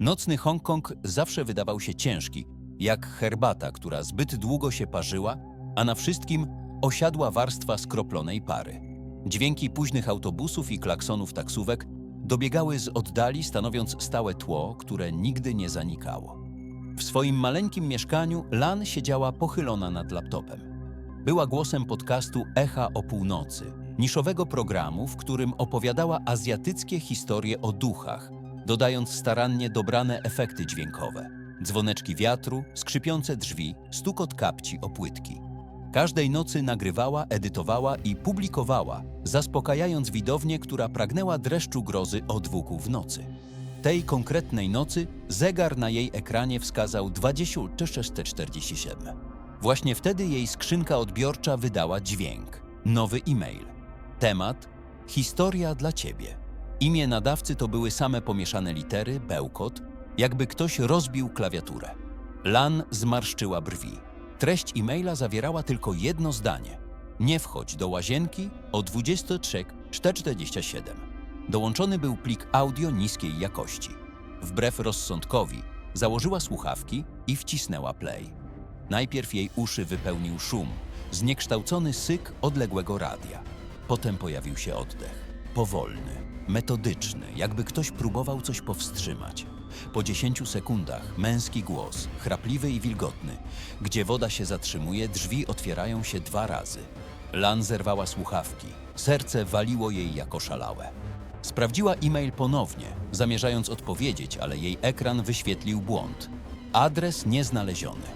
Nocny Hongkong zawsze wydawał się ciężki, jak herbata, która zbyt długo się parzyła, a na wszystkim osiadła warstwa skroplonej pary. Dźwięki późnych autobusów i klaksonów taksówek dobiegały z oddali, stanowiąc stałe tło, które nigdy nie zanikało. W swoim maleńkim mieszkaniu Lan siedziała pochylona nad laptopem. Była głosem podcastu Echa o północy, niszowego programu, w którym opowiadała azjatyckie historie o duchach, dodając starannie dobrane efekty dźwiękowe. Dzwoneczki wiatru, skrzypiące drzwi, stukot kapci o płytki. Każdej nocy nagrywała, edytowała i publikowała, zaspokajając widownię, która pragnęła dreszczu grozy od włóku w nocy. Tej konkretnej nocy zegar na jej ekranie wskazał 2647. Właśnie wtedy jej skrzynka odbiorcza wydała dźwięk. Nowy e-mail. Temat: Historia dla ciebie. Imię nadawcy to były same pomieszane litery, bełkot, jakby ktoś rozbił klawiaturę. Lan zmarszczyła brwi. Treść e-maila zawierała tylko jedno zdanie. Nie wchodź do łazienki o 23.47. Dołączony był plik audio niskiej jakości. Wbrew rozsądkowi, założyła słuchawki i wcisnęła play. Najpierw jej uszy wypełnił szum, zniekształcony syk odległego radia. Potem pojawił się oddech. Powolny, metodyczny, jakby ktoś próbował coś powstrzymać. Po dziesięciu sekundach męski głos, chrapliwy i wilgotny. Gdzie woda się zatrzymuje, drzwi otwierają się dwa razy. Lan zerwała słuchawki. Serce waliło jej jako szalałe. Sprawdziła e-mail ponownie, zamierzając odpowiedzieć, ale jej ekran wyświetlił błąd. Adres nieznaleziony.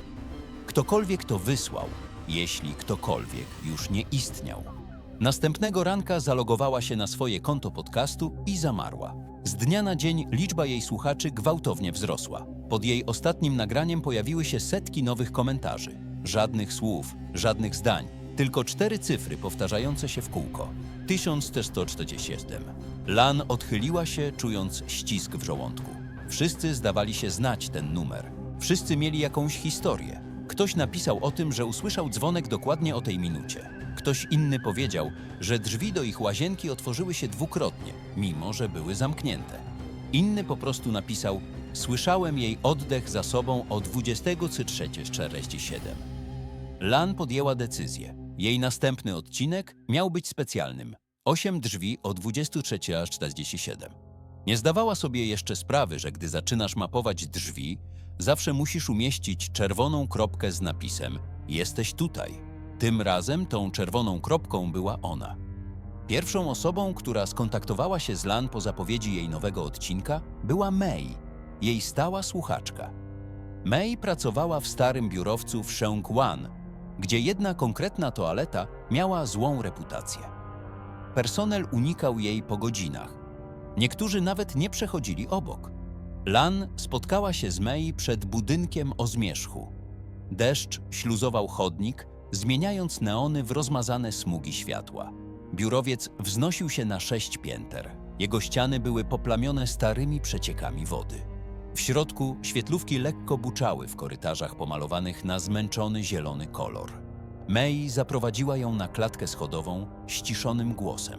Ktokolwiek to wysłał, jeśli ktokolwiek już nie istniał. Następnego ranka zalogowała się na swoje konto podcastu i zamarła. Z dnia na dzień liczba jej słuchaczy gwałtownie wzrosła. Pod jej ostatnim nagraniem pojawiły się setki nowych komentarzy. Żadnych słów, żadnych zdań, tylko cztery cyfry powtarzające się w kółko. 1147. Lan odchyliła się, czując ścisk w żołądku. Wszyscy zdawali się znać ten numer. Wszyscy mieli jakąś historię. Ktoś napisał o tym, że usłyszał dzwonek dokładnie o tej minucie. Ktoś inny powiedział, że drzwi do ich łazienki otworzyły się dwukrotnie, mimo że były zamknięte. Inny po prostu napisał: Słyszałem jej oddech za sobą o 23.47. Lan podjęła decyzję. Jej następny odcinek miał być specjalnym. 8 drzwi o 23.47. Nie zdawała sobie jeszcze sprawy, że gdy zaczynasz mapować drzwi, zawsze musisz umieścić czerwoną kropkę z napisem Jesteś tutaj. Tym razem tą czerwoną kropką była ona. Pierwszą osobą, która skontaktowała się z Lan po zapowiedzi jej nowego odcinka, była May, jej stała słuchaczka. May pracowała w starym biurowcu w Sheungwan, gdzie jedna konkretna toaleta miała złą reputację. Personel unikał jej po godzinach. Niektórzy nawet nie przechodzili obok. Lan spotkała się z May przed budynkiem o zmierzchu. Deszcz śluzował chodnik, zmieniając neony w rozmazane smugi światła. Biurowiec wznosił się na sześć pięter. Jego ściany były poplamione starymi przeciekami wody. W środku świetlówki lekko buczały w korytarzach pomalowanych na zmęczony zielony kolor. May zaprowadziła ją na klatkę schodową ściszonym głosem.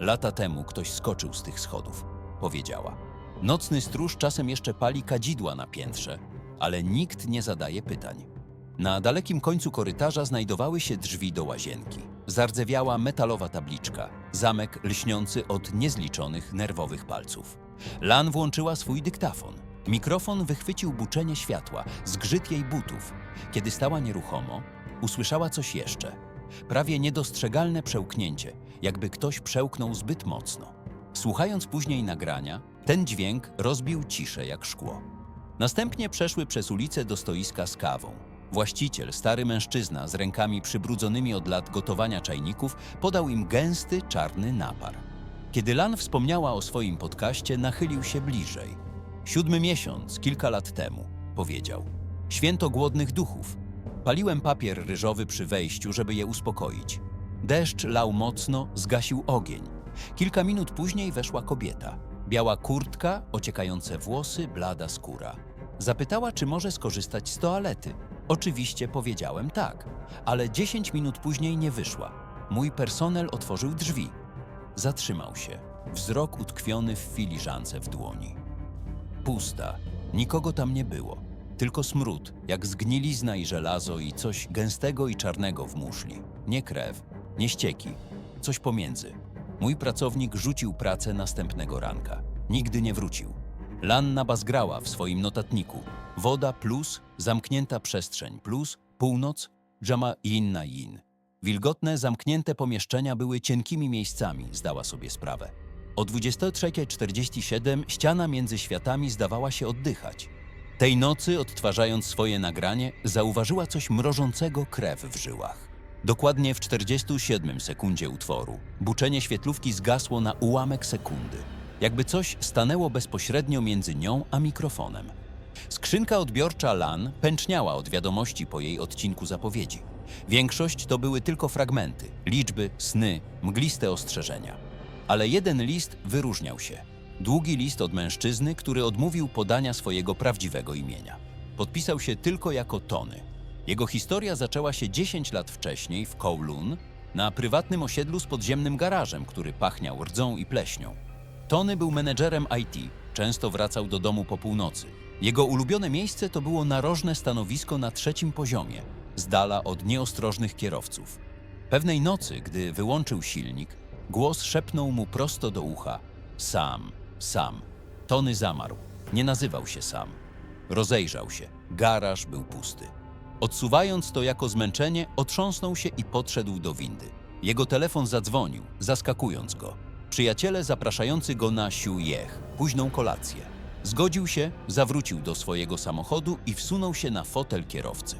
Lata temu ktoś skoczył z tych schodów, powiedziała. Nocny stróż czasem jeszcze pali kadzidła na piętrze, ale nikt nie zadaje pytań. Na dalekim końcu korytarza znajdowały się drzwi do łazienki. Zardzewiała metalowa tabliczka, zamek lśniący od niezliczonych nerwowych palców. Lan włączyła swój dyktafon. Mikrofon wychwycił buczenie światła, zgrzyt jej butów. Kiedy stała nieruchomo, usłyszała coś jeszcze. Prawie niedostrzegalne przełknięcie, jakby ktoś przełknął zbyt mocno. Słuchając później nagrania, ten dźwięk rozbił ciszę jak szkło. Następnie przeszły przez ulicę do stoiska z kawą. Właściciel, stary mężczyzna z rękami przybrudzonymi od lat gotowania czajników, podał im gęsty, czarny napar. Kiedy Lan wspomniała o swoim podcaście, nachylił się bliżej. Siódmy miesiąc, kilka lat temu, powiedział. Święto głodnych duchów. Paliłem papier ryżowy przy wejściu, żeby je uspokoić. Deszcz lał mocno, zgasił ogień. Kilka minut później weszła kobieta. Biała kurtka, ociekające włosy, blada skóra. Zapytała, czy może skorzystać z toalety. Oczywiście powiedziałem tak, ale 10 minut później nie wyszła. Mój personel otworzył drzwi. Zatrzymał się, wzrok utkwiony w filiżance w dłoni. pusta. Nikogo tam nie było. Tylko smród, jak zgnilizna i żelazo i coś gęstego i czarnego w muszli. Nie krew, nie ścieki, coś pomiędzy. Mój pracownik rzucił pracę następnego ranka. Nigdy nie wrócił. Lanna bazgrała w swoim notatniku. Woda plus, zamknięta przestrzeń plus, północ, Jama yin na yin. Wilgotne, zamknięte pomieszczenia były cienkimi miejscami, zdała sobie sprawę. O 23.47 ściana między światami zdawała się oddychać. Tej nocy, odtwarzając swoje nagranie, zauważyła coś mrożącego krew w żyłach. Dokładnie w 47 sekundzie utworu buczenie świetlówki zgasło na ułamek sekundy. Jakby coś stanęło bezpośrednio między nią a mikrofonem. Skrzynka odbiorcza LAN pęczniała od wiadomości po jej odcinku zapowiedzi. Większość to były tylko fragmenty, liczby, sny, mgliste ostrzeżenia. Ale jeden list wyróżniał się. Długi list od mężczyzny, który odmówił podania swojego prawdziwego imienia. Podpisał się tylko jako Tony. Jego historia zaczęła się 10 lat wcześniej w Kowloon, na prywatnym osiedlu z podziemnym garażem, który pachniał rdzą i pleśnią. Tony był menedżerem IT, często wracał do domu po północy. Jego ulubione miejsce to było narożne stanowisko na trzecim poziomie, z dala od nieostrożnych kierowców. Pewnej nocy, gdy wyłączył silnik, głos szepnął mu prosto do ucha: Sam, sam. Tony zamarł. Nie nazywał się sam. Rozejrzał się. Garaż był pusty. Odsuwając to jako zmęczenie, otrząsnął się i podszedł do windy. Jego telefon zadzwonił, zaskakując go. Przyjaciele zapraszający go na siu jech, późną kolację. Zgodził się, zawrócił do swojego samochodu i wsunął się na fotel kierowcy.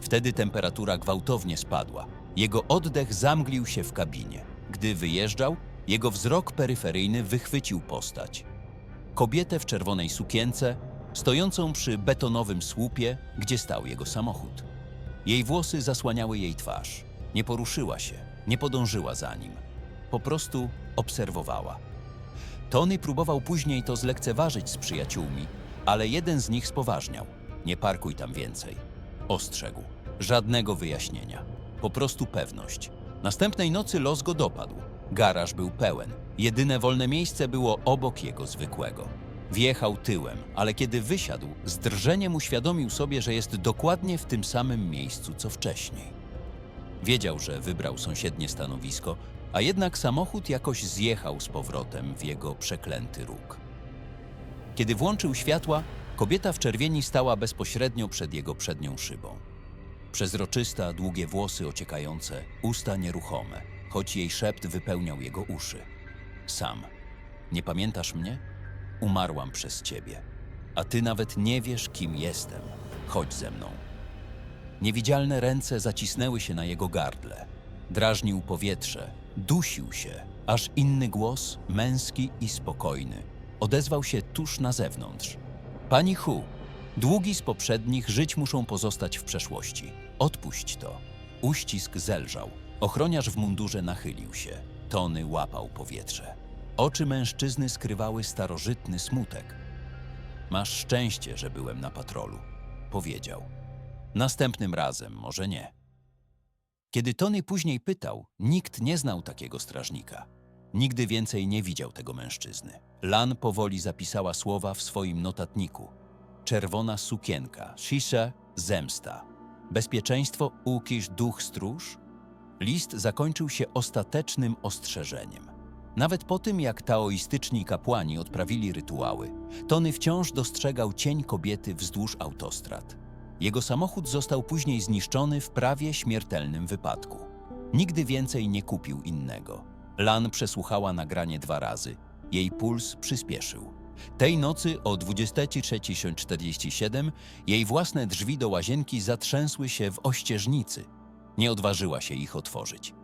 Wtedy temperatura gwałtownie spadła. Jego oddech zamglił się w kabinie. Gdy wyjeżdżał, jego wzrok peryferyjny wychwycił postać. Kobietę w czerwonej sukience, stojącą przy betonowym słupie, gdzie stał jego samochód. Jej włosy zasłaniały jej twarz. Nie poruszyła się, nie podążyła za nim. Po prostu obserwowała. Tony próbował później to zlekceważyć z przyjaciółmi, ale jeden z nich spoważniał. Nie parkuj tam więcej. Ostrzegł. Żadnego wyjaśnienia. Po prostu pewność. Następnej nocy los go dopadł. Garaż był pełen. Jedyne wolne miejsce było obok jego zwykłego. Wjechał tyłem, ale kiedy wysiadł, z drżeniem uświadomił sobie, że jest dokładnie w tym samym miejscu co wcześniej. Wiedział, że wybrał sąsiednie stanowisko, a jednak samochód jakoś zjechał z powrotem w jego przeklęty róg. Kiedy włączył światła, kobieta w czerwieni stała bezpośrednio przed jego przednią szybą. Przezroczysta, długie włosy ociekające, usta nieruchome, choć jej szept wypełniał jego uszy. Sam. Nie pamiętasz mnie? Umarłam przez ciebie. A ty nawet nie wiesz, kim jestem. Chodź ze mną. Niewidzialne ręce zacisnęły się na jego gardle. Drażnił powietrze, dusił się, aż inny głos, męski i spokojny, odezwał się tuż na zewnątrz. Pani Hu, długi z poprzednich żyć muszą pozostać w przeszłości. Odpuść to. Uścisk zelżał. Ochroniarz w mundurze nachylił się. Tony łapał powietrze. Oczy mężczyzny skrywały starożytny smutek. Masz szczęście, że byłem na patrolu, powiedział. Następnym razem może nie. Kiedy Tony później pytał, nikt nie znał takiego strażnika. Nigdy więcej nie widział tego mężczyzny. Lan powoli zapisała słowa w swoim notatniku. Czerwona sukienka, shisha, zemsta. Bezpieczeństwo, ukisz, duch, stróż. List zakończył się ostatecznym ostrzeżeniem. Nawet po tym, jak taoistyczni kapłani odprawili rytuały, Tony wciąż dostrzegał cień kobiety wzdłuż autostrad. Jego samochód został później zniszczony w prawie śmiertelnym wypadku. Nigdy więcej nie kupił innego. Lan przesłuchała nagranie dwa razy. Jej puls przyspieszył. Tej nocy o 23.47 jej własne drzwi do łazienki zatrzęsły się w ościeżnicy. Nie odważyła się ich otworzyć.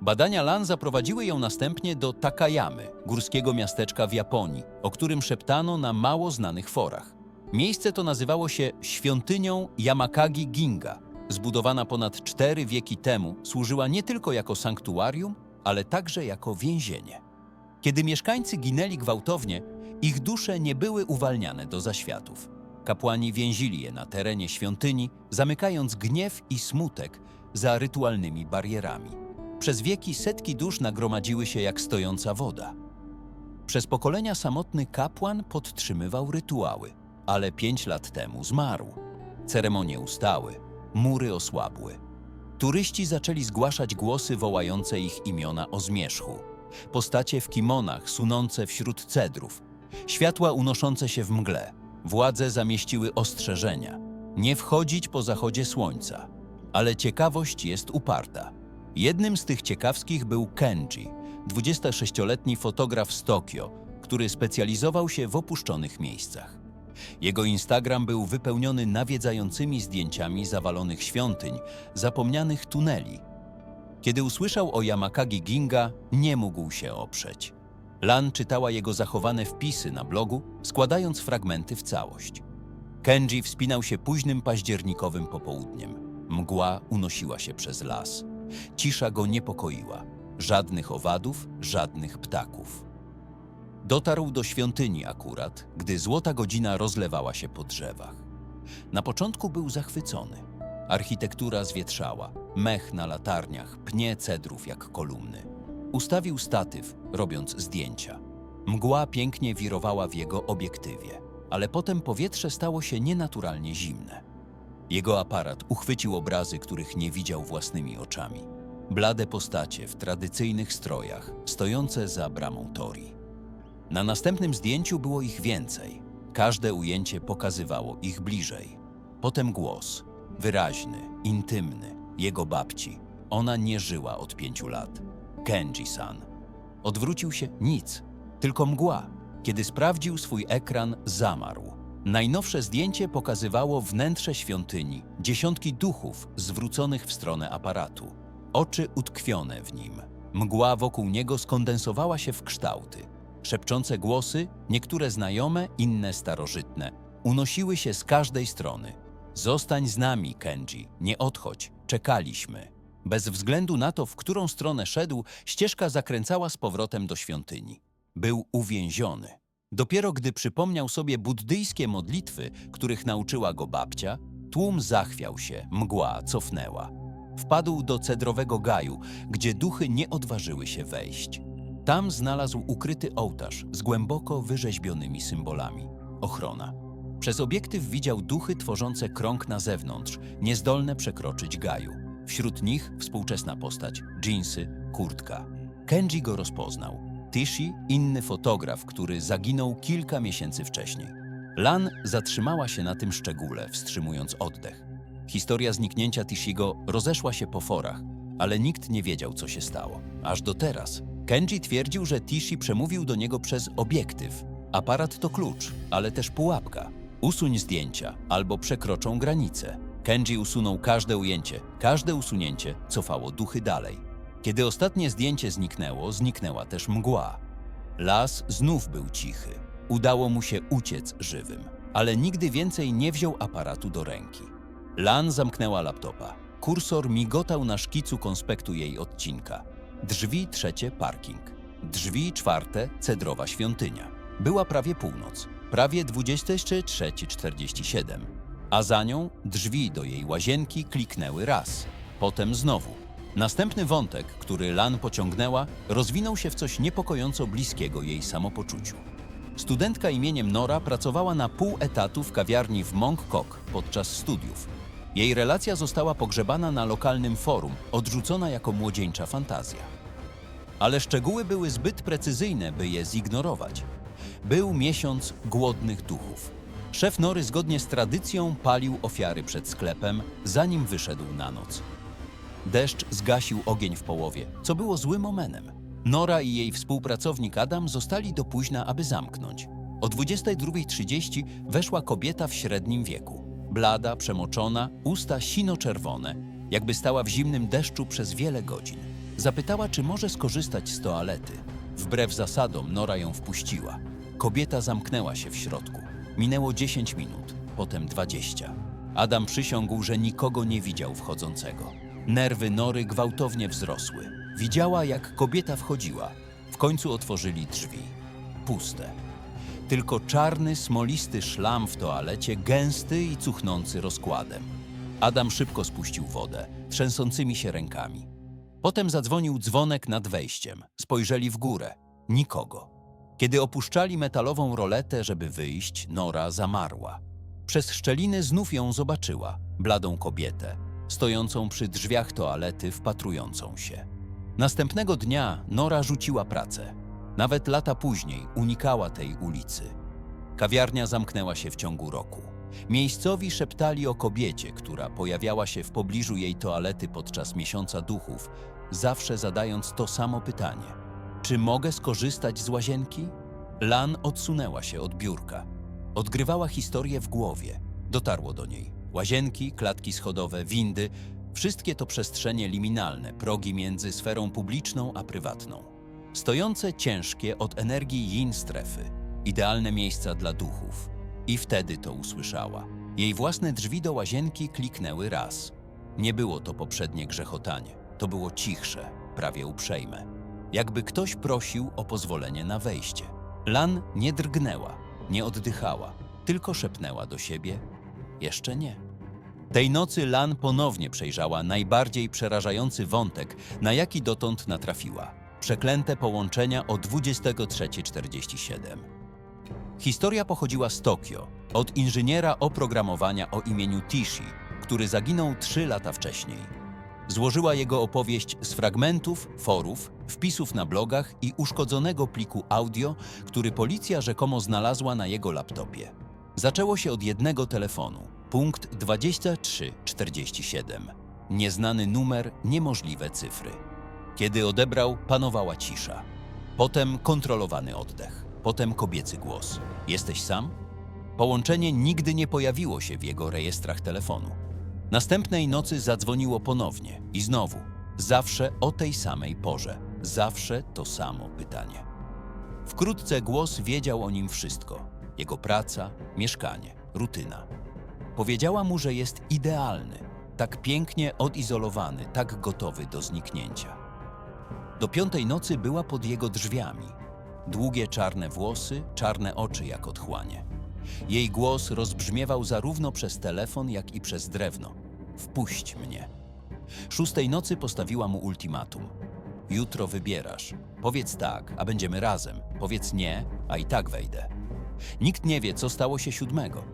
Badania Lan zaprowadziły ją następnie do Takayamy, górskiego miasteczka w Japonii, o którym szeptano na mało znanych forach. Miejsce to nazywało się świątynią Yamakagi Ginga. Zbudowana ponad cztery wieki temu, służyła nie tylko jako sanktuarium, ale także jako więzienie. Kiedy mieszkańcy ginęli gwałtownie, ich dusze nie były uwalniane do zaświatów. Kapłani więzili je na terenie świątyni, zamykając gniew i smutek za rytualnymi barierami. Przez wieki setki dusz nagromadziły się jak stojąca woda. Przez pokolenia samotny kapłan podtrzymywał rytuały, ale pięć lat temu zmarł. Ceremonie ustały, mury osłabły. Turyści zaczęli zgłaszać głosy wołające ich imiona o zmierzchu. Postacie w kimonach sunące wśród cedrów. Światła unoszące się w mgle. Władze zamieściły ostrzeżenia. Nie wchodzić po zachodzie słońca. Ale ciekawość jest uparta. Jednym z tych ciekawskich był Kenji, 26-letni fotograf z Tokio, który specjalizował się w opuszczonych miejscach. Jego Instagram był wypełniony nawiedzającymi zdjęciami zawalonych świątyń, zapomnianych tuneli. Kiedy usłyszał o Yamakagi Ginga, nie mógł się oprzeć. Lan czytała jego zachowane wpisy na blogu, składając fragmenty w całość. Kenji wspinał się późnym październikowym popołudniem. Mgła unosiła się przez las. Cisza go niepokoiła. Żadnych owadów, żadnych ptaków. Dotarł do świątyni akurat, gdy złota godzina rozlewała się po drzewach. Na początku był zachwycony. Architektura zwietrzała, mech na latarniach, pnie cedrów jak kolumny. Ustawił statyw, robiąc zdjęcia. Mgła pięknie wirowała w jego obiektywie, ale potem powietrze stało się nienaturalnie zimne. Jego aparat uchwycił obrazy, których nie widział własnymi oczami. Blade postacie w tradycyjnych strojach, stojące za bramą torii. Na następnym zdjęciu było ich więcej. Każde ujęcie pokazywało ich bliżej. Potem głos, wyraźny, intymny, jego babci. Ona nie żyła od pięciu lat. Kenji-san. Odwrócił się nic, tylko mgła. Kiedy sprawdził swój ekran, zamarł. Najnowsze zdjęcie pokazywało wnętrze świątyni, dziesiątki duchów zwróconych w stronę aparatu. Oczy utkwione w nim. Mgła wokół niego skondensowała się w kształty. Szepczące głosy, niektóre znajome, inne starożytne, unosiły się z każdej strony. Zostań z nami, Kenji, nie odchodź, czekaliśmy. Bez względu na to, w którą stronę szedł, ścieżka zakręcała z powrotem do świątyni. Był uwięziony. Dopiero gdy przypomniał sobie buddyjskie modlitwy, których nauczyła go babcia, tłum zachwiał się, mgła cofnęła. Wpadł do cedrowego gaju, gdzie duchy nie odważyły się wejść. Tam znalazł ukryty ołtarz z głęboko wyrzeźbionymi symbolami. Ochrona. Przez obiektyw widział duchy tworzące krąg na zewnątrz, niezdolne przekroczyć gaju. Wśród nich współczesna postać, dżinsy, kurtka. Kenji go rozpoznał. Tishi, inny fotograf, który zaginął kilka miesięcy wcześniej. Lan zatrzymała się na tym szczególe, wstrzymując oddech. Historia zniknięcia Tishigo rozeszła się po forach, ale nikt nie wiedział, co się stało. Aż do teraz. Kenji twierdził, że Tishi przemówił do niego przez obiektyw. Aparat to klucz, ale też pułapka. Usuń zdjęcia, albo przekroczą granicę. Kenji usunął każde ujęcie, każde usunięcie cofało duchy dalej. Kiedy ostatnie zdjęcie zniknęło, zniknęła też mgła. Las znów był cichy. Udało mu się uciec żywym, ale nigdy więcej nie wziął aparatu do ręki. Lan zamknęła laptopa. Kursor migotał na szkicu konspektu jej odcinka. Drzwi trzecie parking. Drzwi czwarte cedrowa świątynia. Była prawie północ, prawie 23.47, a za nią drzwi do jej łazienki kliknęły raz, potem znowu. Następny wątek, który Lan pociągnęła, rozwinął się w coś niepokojąco bliskiego jej samopoczuciu. Studentka imieniem Nora pracowała na pół etatu w kawiarni w Mongkok podczas studiów. Jej relacja została pogrzebana na lokalnym forum, odrzucona jako młodzieńcza fantazja. Ale szczegóły były zbyt precyzyjne, by je zignorować. Był miesiąc głodnych duchów. Szef Nory zgodnie z tradycją palił ofiary przed sklepem, zanim wyszedł na noc. Deszcz zgasił ogień w połowie, co było złym omenem. Nora i jej współpracownik Adam zostali do późna, aby zamknąć. O 22.30 weszła kobieta w średnim wieku. Blada, przemoczona, usta sino-czerwone, jakby stała w zimnym deszczu przez wiele godzin. Zapytała, czy może skorzystać z toalety. Wbrew zasadom Nora ją wpuściła. Kobieta zamknęła się w środku. Minęło 10 minut, potem 20. Adam przysiągł, że nikogo nie widział wchodzącego. Nerwy Nory gwałtownie wzrosły. Widziała, jak kobieta wchodziła. W końcu otworzyli drzwi. Puste. Tylko czarny, smolisty szlam w toalecie, gęsty i cuchnący rozkładem. Adam szybko spuścił wodę, trzęsącymi się rękami. Potem zadzwonił dzwonek nad wejściem. Spojrzeli w górę. Nikogo. Kiedy opuszczali metalową roletę, żeby wyjść, Nora zamarła. Przez szczeliny znów ją zobaczyła, bladą kobietę, stojącą przy drzwiach toalety, wpatrującą się. Następnego dnia Nora rzuciła pracę. Nawet lata później unikała tej ulicy. Kawiarnia zamknęła się w ciągu roku. Miejscowi szeptali o kobiecie, która pojawiała się w pobliżu jej toalety podczas miesiąca duchów, zawsze zadając to samo pytanie: Czy mogę skorzystać z łazienki? Lan odsunęła się od biurka. Odgrywała historię w głowie. Dotarło do niej. Łazienki, klatki schodowe, windy wszystkie to przestrzenie liminalne, progi między sferą publiczną a prywatną. Stojące ciężkie od energii yin strefy, idealne miejsca dla duchów. I wtedy to usłyszała. Jej własne drzwi do łazienki kliknęły raz. Nie było to poprzednie grzechotanie, to było cichsze, prawie uprzejme. Jakby ktoś prosił o pozwolenie na wejście. Lan nie drgnęła, nie oddychała, tylko szepnęła do siebie: Jeszcze nie. Tej nocy Lan ponownie przejrzała najbardziej przerażający wątek, na jaki dotąd natrafiła. Przeklęte połączenia o 23.47. Historia pochodziła z Tokio, od inżyniera oprogramowania o imieniu Tishi, który zaginął trzy lata wcześniej. Złożyła jego opowieść z fragmentów, forów, wpisów na blogach i uszkodzonego pliku audio, który policja rzekomo znalazła na jego laptopie. Zaczęło się od jednego telefonu, punkt 2347. Nieznany numer, niemożliwe cyfry. Kiedy odebrał, panowała cisza. Potem kontrolowany oddech. Potem kobiecy głos. Jesteś sam? Połączenie nigdy nie pojawiło się w jego rejestrach telefonu. Następnej nocy zadzwoniło ponownie i znowu, zawsze o tej samej porze, zawsze to samo pytanie. Wkrótce głos wiedział o nim wszystko: jego praca, mieszkanie, rutyna. Powiedziała mu, że jest idealny, tak pięknie odizolowany, tak gotowy do zniknięcia. Do piątej nocy była pod jego drzwiami. Długie czarne włosy, czarne oczy jak otchłanie. Jej głos rozbrzmiewał zarówno przez telefon, jak i przez drewno. Wpuść mnie. Szóstej nocy postawiła mu ultimatum. Jutro wybierasz. Powiedz tak, a będziemy razem. Powiedz nie, a i tak wejdę. Nikt nie wie, co stało się siódmego.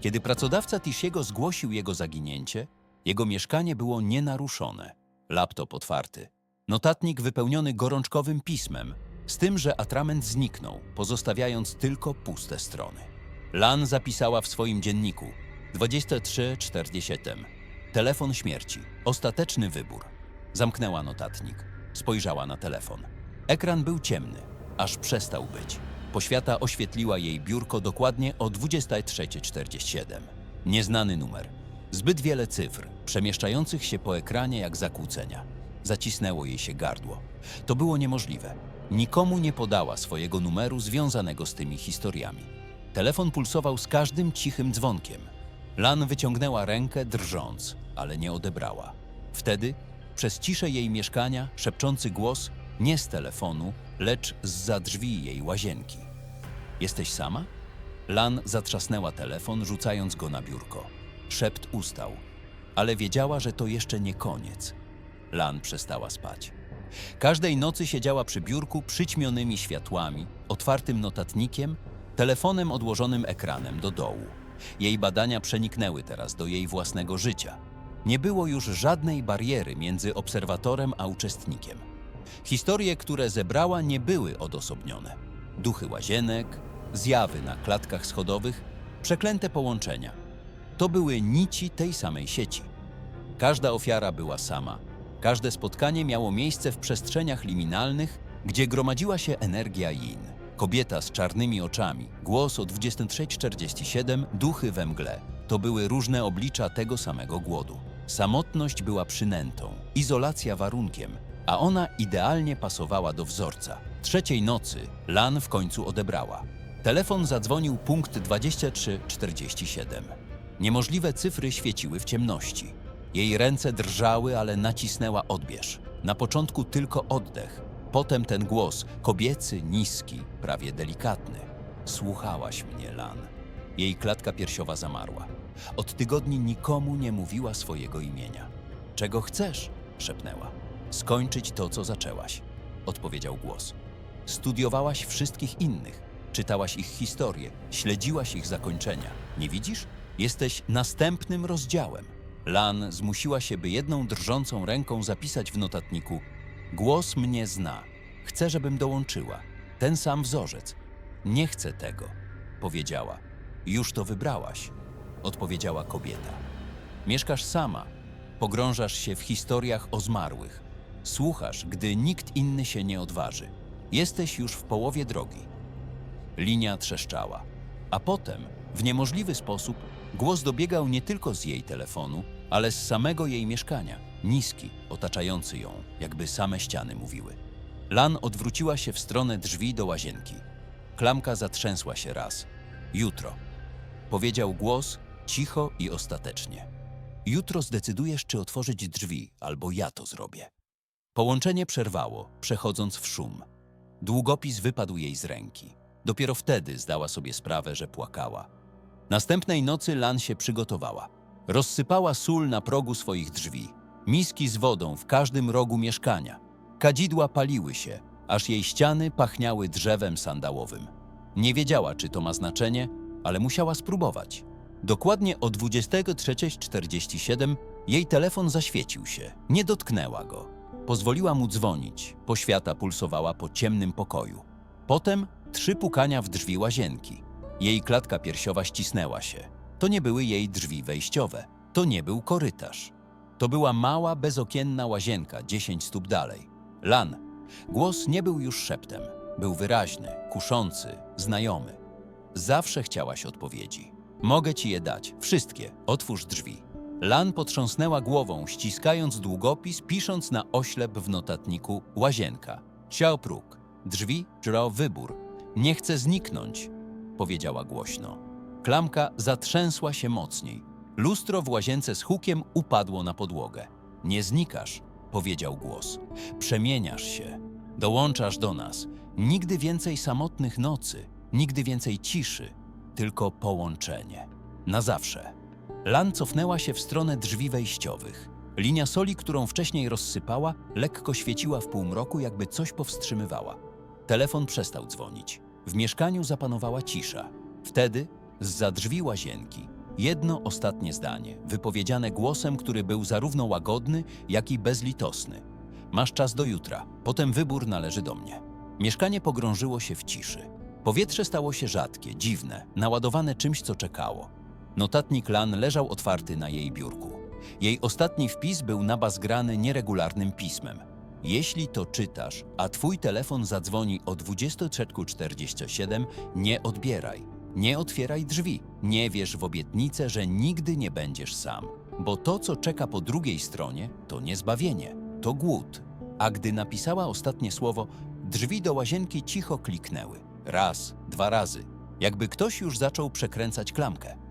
Kiedy pracodawca Tishiego zgłosił jego zaginięcie, jego mieszkanie było nienaruszone. Laptop otwarty. Notatnik wypełniony gorączkowym pismem, z tym, że atrament zniknął, pozostawiając tylko puste strony. Lan zapisała w swoim dzienniku 23.47. Telefon śmierci. Ostateczny wybór. Zamknęła notatnik. Spojrzała na telefon. Ekran był ciemny, aż przestał być. Poświata oświetliła jej biurko dokładnie o 23.47. Nieznany numer. Zbyt wiele cyfr, przemieszczających się po ekranie jak zakłócenia. Zacisnęło jej się gardło. To było niemożliwe. Nikomu nie podała swojego numeru związanego z tymi historiami. Telefon pulsował z każdym cichym dzwonkiem. Lan wyciągnęła rękę drżąc, ale nie odebrała. Wtedy, przez ciszę jej mieszkania, szepczący głos nie z telefonu, lecz z drzwi jej łazienki. Jesteś sama? Lan zatrzasnęła telefon, rzucając go na biurko. Szept ustał, ale wiedziała, że to jeszcze nie koniec. Lan przestała spać. Każdej nocy siedziała przy biurku przyćmionymi światłami, otwartym notatnikiem, telefonem odłożonym ekranem do dołu. Jej badania przeniknęły teraz do jej własnego życia. Nie było już żadnej bariery między obserwatorem a uczestnikiem. Historie, które zebrała, nie były odosobnione. Duchy łazienek, zjawy na klatkach schodowych, przeklęte połączenia. To były nici tej samej sieci. Każda ofiara była sama. Każde spotkanie miało miejsce w przestrzeniach liminalnych, gdzie gromadziła się energia yin. Kobieta z czarnymi oczami, głos o 23.47, duchy we mgle. To były różne oblicza tego samego głodu. Samotność była przynętą, izolacja warunkiem, a ona idealnie pasowała do wzorca. Trzeciej nocy Lan w końcu odebrała. Telefon zadzwonił punkt 23.47. Niemożliwe cyfry świeciły w ciemności. Jej ręce drżały, ale nacisnęła odbierz. Na początku tylko oddech, potem ten głos, kobiecy, niski, prawie delikatny. Słuchałaś mnie, Lan. Jej klatka piersiowa zamarła. Od tygodni nikomu nie mówiła swojego imienia. Czego chcesz? szepnęła. Skończyć to, co zaczęłaś, odpowiedział głos. Studiowałaś wszystkich innych, czytałaś ich historie, śledziłaś ich zakończenia. Nie widzisz? Jesteś następnym rozdziałem. Lan zmusiła się, by jedną drżącą ręką zapisać w notatniku: Głos mnie zna. Chcę, żebym dołączyła. Ten sam wzorzec. Nie chcę tego, powiedziała. Już to wybrałaś, odpowiedziała kobieta. Mieszkasz sama, pogrążasz się w historiach o zmarłych. Słuchasz, gdy nikt inny się nie odważy. Jesteś już w połowie drogi. Linia trzeszczała, a potem, w niemożliwy sposób, głos dobiegał nie tylko z jej telefonu, ale z samego jej mieszkania, niski, otaczający ją, jakby same ściany mówiły. Lan odwróciła się w stronę drzwi do łazienki. Klamka zatrzęsła się raz. Jutro. Powiedział głos cicho i ostatecznie. Jutro zdecydujesz, czy otworzyć drzwi, albo ja to zrobię. Połączenie przerwało, przechodząc w szum. Długopis wypadł jej z ręki. Dopiero wtedy zdała sobie sprawę, że płakała. Następnej nocy Lan się przygotowała. Rozsypała sól na progu swoich drzwi, miski z wodą w każdym rogu mieszkania. Kadzidła paliły się, aż jej ściany pachniały drzewem sandałowym. Nie wiedziała, czy to ma znaczenie, ale musiała spróbować. Dokładnie o 23.47 jej telefon zaświecił się. Nie dotknęła go. Pozwoliła mu dzwonić. Poświata pulsowała po ciemnym pokoju. Potem trzy pukania w drzwi łazienki. Jej klatka piersiowa ścisnęła się. To nie były jej drzwi wejściowe. To nie był korytarz. To była mała, bezokienna łazienka 10 stóp dalej. Lan. Głos nie był już szeptem. Był wyraźny, kuszący, znajomy. Zawsze chciałaś odpowiedzi. Mogę ci je dać, wszystkie. Otwórz drzwi. Lan potrząsnęła głową, ściskając długopis, pisząc na oślep w notatniku łazienka. Xiaopruk. Drzwi, Zhao wybór. Nie chcę zniknąć, powiedziała głośno. Klamka zatrzęsła się mocniej. Lustro w łazience z hukiem upadło na podłogę. Nie znikasz, powiedział głos. Przemieniasz się. Dołączasz do nas. Nigdy więcej samotnych nocy, nigdy więcej ciszy, tylko połączenie. Na zawsze. Lan cofnęła się w stronę drzwi wejściowych. Linia soli, którą wcześniej rozsypała, lekko świeciła w półmroku, jakby coś powstrzymywała. Telefon przestał dzwonić. W mieszkaniu zapanowała cisza. Wtedy, zza drzwi łazienki, jedno ostatnie zdanie, wypowiedziane głosem, który był zarówno łagodny, jak i bezlitosny. Masz czas do jutra, potem wybór należy do mnie. Mieszkanie pogrążyło się w ciszy. Powietrze stało się rzadkie, dziwne, naładowane czymś, co czekało. Notatnik Lan leżał otwarty na jej biurku. Jej ostatni wpis był nabazgrany nieregularnym pismem. Jeśli to czytasz, a twój telefon zadzwoni o 23.47, nie odbieraj. Nie otwieraj drzwi. Nie wierz w obietnicę, że nigdy nie będziesz sam. Bo to, co czeka po drugiej stronie, to nie zbawienie, to głód. A gdy napisała ostatnie słowo, drzwi do łazienki cicho kliknęły. Raz, dwa razy. Jakby ktoś już zaczął przekręcać klamkę.